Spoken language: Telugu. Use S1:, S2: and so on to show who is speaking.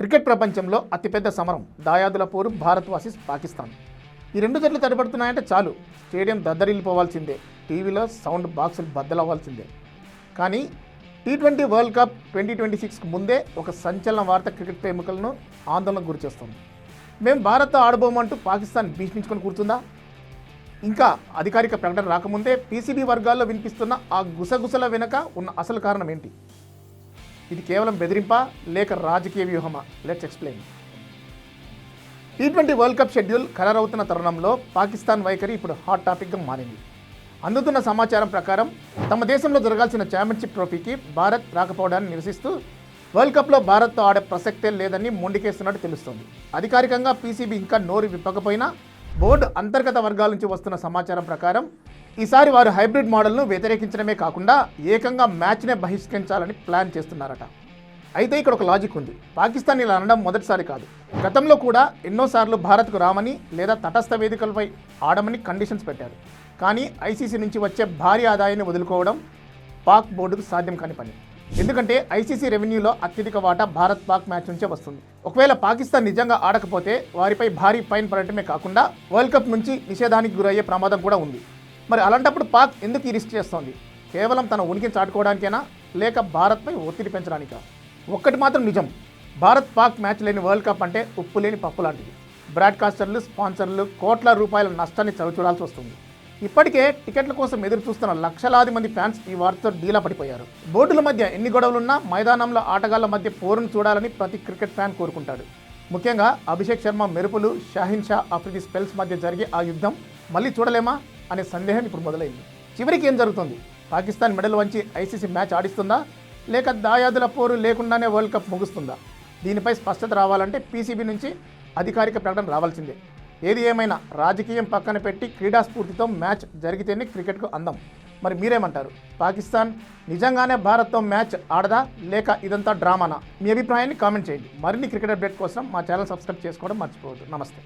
S1: క్రికెట్ ప్రపంచంలో అతిపెద్ద సమరం దాయాదుల పోరు భారత్ వాసిస్ పాకిస్తాన్. ఈ రెండు జట్లు తడబడుతున్నాయంటే చాలు. స్టేడియం దద్దరిల్లిపోవాల్సిందే. టీవీలో సౌండ్ బాక్సులు బద్దలవ్వాల్సిందే. కానీ T twenty world cup twenty twenty సిక్స్కి ముందే ఒక సంచలన వార్త క్రికెట్ ప్రేమికులను ఆందోళనకు గురిచేస్తుంది మేము భారత్ ఆడబోమంటూ పాకిస్తాన్ భీష్మించుకొని కూర్చుందా? ఇంకా అధికారిక ప్రకటన రాకముందే పీసీబీ వర్గాల్లో వినిపిస్తున్న ఆ గుసగుసల వెనుక ఉన్న అసలు కారణం ఏంటి? ఇది కేవలం బెదిరింపా లేక రాజకీయ వ్యూహమా? Let's explain T twenty world cup schedule ఖరారవుతున్న తరుణంలో పాకిస్తాన్ వైఖరి ఇప్పుడు హాట్ టాపిక్గా మారింది. అందుతున్న సమాచారం ప్రకారం తమ దేశంలో జరగాల్సిన ఛాంపియన్షిప్ ట్రోఫీకి భారత్ రాకపోవడాన్ని నిరసిస్తూ వరల్డ్ కప్లో భారత్తో ఆడే ప్రసక్తే లేదని మొండికేస్తున్నట్టు తెలుస్తోంది. అధికారికంగా పీసీబీ ఇంకా నోరు విప్పకపోయినా బోర్డు అంతర్గత వర్గాల నుంచి వస్తున్న సమాచారం ప్రకారం ఈసారి వారు హైబ్రిడ్ మోడల్ను వ్యతిరేకించడమే కాకుండా ఏకంగా మ్యాచ్నే బహిష్కరించాలని ప్లాన్ చేస్తున్నారట. అయితే ఇక్కడ ఒక లాజిక్ ఉంది. పాకిస్తాన్ ఇలా అనడం మొదటిసారి కాదు. గతంలో కూడా ఎన్నోసార్లు భారత్కు రామని లేదా తటస్థ వేదికలపై ఆడమని కండిషన్స్ పెట్టారు. కానీ ఐసీసీ నుంచి వచ్చే భారీ ఆదాయాన్ని వదులుకోవడం పాక్ బోర్డుకు సాధ్యం కాని పని. ఎందుకంటే ఐసీసీ రెవెన్యూలో అత్యధిక వాటా భారత్ పాక్ మ్యాచ్ నుంచే వస్తుంది. ఒకవేళ పాకిస్తాన్ నిజంగా ఆడకపోతే వారిపై భారీ ఫైన్ పడటమే కాకుండా వరల్డ్ కప్ నుంచి నిషేధానికి గురయ్యే ప్రమాదం కూడా ఉంది. మరి అలాంటప్పుడు పాక్ ఎందుకు ఈ రిస్క్ చేస్తోంది? కేవలం తన ఉనికిని చాటుకోవడానికేనా? లేక భారత్పై ఒత్తిడి పెంచడానికా? ఒక్కటి మాత్రం నిజం. భారత్ పాక్ మ్యాచ్ లేని వరల్డ్ కప్ అంటే ఉప్పు లేని పప్పు లాంటిది. బ్రాడ్కాస్టర్లు స్పాన్సర్లు కోట్ల రూపాయల నష్టాన్ని చవిచూడాల్సి వస్తుంది. ఇప్పటికే టికెట్ల కోసం ఎదురు చూస్తున్న లక్షలాది మంది ఫ్యాన్స్ ఈ వార్తతో డీలా పడిపోయారు. బోర్డుల మధ్య ఎన్ని గొడవలున్నా మైదానంలో ఆటగాళ్ళ మధ్య పోరును చూడాలని ప్రతి క్రికెట్ ఫ్యాన్ కోరుకుంటాడు. ముఖ్యంగా అభిషేక్ శర్మ మెరుపులు షాహిన్ షా అఫ్రిది స్పెల్స్ మధ్య జరిగే ఆ యుద్ధం మళ్ళీ చూడలేమా అనే సందేహం ఇప్పుడు మొదలైంది. చివరికి ఏం జరుగుతుంది? పాకిస్తాన్ మెడల్ వంచి ఐసీసీ మ్యాచ్ ఆడిస్తుందా? లేక దాయాదుల పోరు లేకుండానే వరల్డ్ కప్ ముగుస్తుందా? దీనిపై స్పష్టత రావాలంటే పీసీబీ నుంచి అధికారిక ప్రకటన రావాల్సిందే. ఏది ఏమైనా రాజకీయం పక్కన పెట్టి క్రీడా స్ఫూర్తితో మ్యాచ్ జరిగితేనే క్రికెట్కు అందం. మరి మీరేమంటారు? పాకిస్తాన్ నిజంగానే భారత్తో మ్యాచ్ ఆడదా? లేక ఇదంతా డ్రామానా? మీ అభిప్రాయాన్ని కామెంట్ చేయండి. మరిన్ని క్రికెట్ అప్డేట్ కోసం మా ఛానల్ సబ్స్క్రైబ్ చేసుకోవడం మర్చిపోవద్దు. నమస్తే.